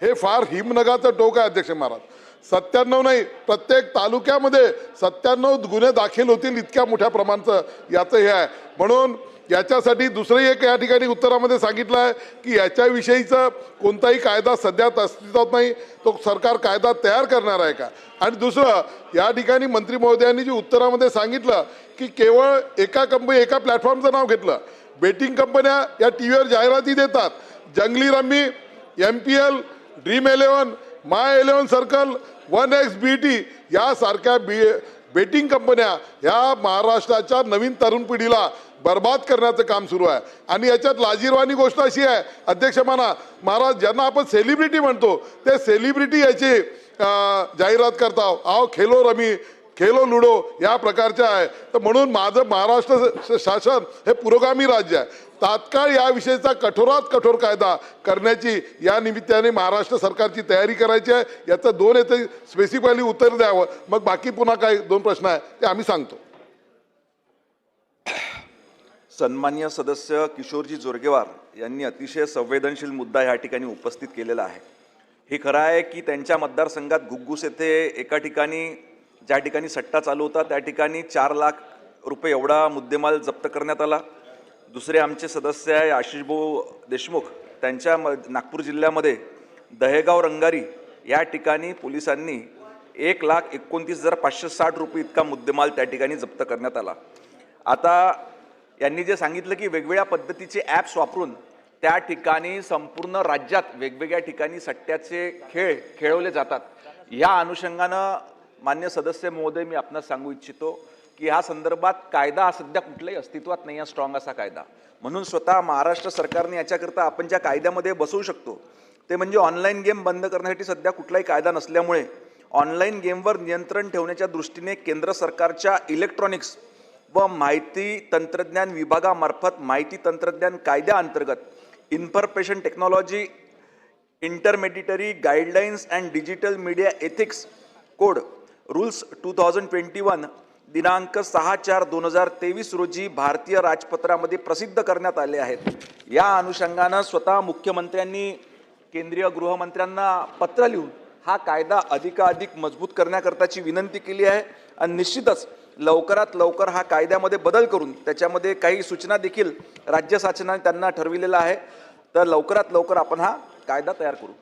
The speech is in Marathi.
हे फार हिमनगाचं टोक आहे अध्यक्ष महाराज. सत्त्याण्णव नाही प्रत्येक तालुक्यामध्ये सत्त्याण्णव गुन्हे दाखल होतील इतक्या मोठ्या प्रमाणाचं याचं हे आहे. म्हणून याच्यासाठी दुसरंही एक या ठिकाणी उत्तरामध्ये सांगितलं आहे की याच्याविषयीचं कोणताही कायदा सध्या अस्तित्वात नाही तो सरकार कायदा तयार करणार आहे का? आणि दुसरं या ठिकाणी मंत्री महोदयांनी जे उत्तरामध्ये सांगितलं की केवळ एका कंपनी एका प्लॅटफॉर्मचं नाव घेतलं. बेटिंग कंपन्या या टी व्हीवर जाहिराती देतात. Junglee rummy M P L dream eleven my eleven circle one X B T यासारख्या बी बेटिंग कंपन्या ह्या महाराष्ट्राच्या नवीन तरुण पिढीला बर्बाद करण्याचं काम सुरू आहे. आणि याच्यात लाजीरवाणी गोष्ट अशी आहे अध्यक्ष म्हणा महाराज ज्यांना आपण सेलिब्रिटी म्हणतो ते सेलिब्रिटी याची जाहिरात करता आओ खेलो रमी खेलो लुडो या प्रकारच्या आहे. तर म्हणून माझं महाराष्ट्र शासन हे पुरोगामी राज्य आहे. तात्काळ याविषयीचा कठोरात कठोर कायदा करण्याची या निमित्ताने महाराष्ट्र सरकारची तयारी करायची आहे. याचं दोन येथे स्पेसिफिकली उत्तर द्यावं. मग बाकी पुन्हा काय दोन प्रश्न आहे ते आम्ही सांगतो. सन्मान्य सदस्य किशोरजी जोरगेवार यांनी अतिशय संवेदनशील मुद्दा या ठिकाणी उपस्थित केलेला आहे. हे खरं आहे की त्यांच्या मतदारसंघात घुग्गुस येथे एका ठिकाणी ज्या ठिकाणी सट्टा चालू होता त्या ठिकाणी चार लाख रुपये एवढा मुद्देमाल जप्त करण्यात आला. दुसरे आमचे सदस्य आहे आशिषभाऊ देशमुख. त्यांच्या म नागपूर जिल्ह्यामध्ये दहेगाव रंगारी या ठिकाणी पोलिसांनी एक लाख एकोणतीस हजार पाचशे साठ रुपये इतका मुद्देमाल त्या ठिकाणी जप्त करण्यात आला. आता यांनी जे सांगितलं की वेगवेगळ्या पद्धतीचे ॲप्स वापरून त्या ठिकाणी संपूर्ण राज्यात वेगवेगळ्या ठिकाणी सट्ट्याचे खेळ खेळवले जातात. या अनुषंगानं मान्य सदस्य महोदय मी आपणास सांगू इच्छितो की ह्या संदर्भात कायदा हा सध्या कुठल्याही अस्तित्वात नाही आहे स्ट्रॉंग असा कायदा. म्हणून स्वतः महाराष्ट्र सरकारने याच्याकरता आपण ज्या कायद्यामध्ये बसवू शकतो ते म्हणजे ऑनलाईन गेम बंद करण्यासाठी सध्या कुठलाही कायदा नसल्यामुळे ऑनलाईन गेमवर नियंत्रण ठेवण्याच्या दृष्टीने केंद्र सरकारच्या इलेक्ट्रॉनिक्स व माहिती तंत्रज्ञान विभागामार्फत माहिती तंत्रज्ञान कायद्याअंतर्गत information technology intermediary guidelines and digital media ethics code rules two thousand twenty one दिनांक सहा चार दोन हजार तेवीस रोजी भारतीय राजपत्रामध्ये प्रसिद्ध करण्यात आले आहेत. या अनुषंगानं स्वतः मुख्यमंत्र्यांनी केंद्रीय गृहमंत्र्यांना पत्र लिहून हा कायदा अधिकाधिक मजबूत करण्याकरताची विनंती केली आहे आणि निश्चितच लवकरात लवकर हा कायद्यामध्ये बदल करून त्याच्यामध्ये काही सूचना देखील राज्य शासनाने त्यांना ठरविलेलं आहे तर लवकरात लवकर आपण हा कायदा तयार करू.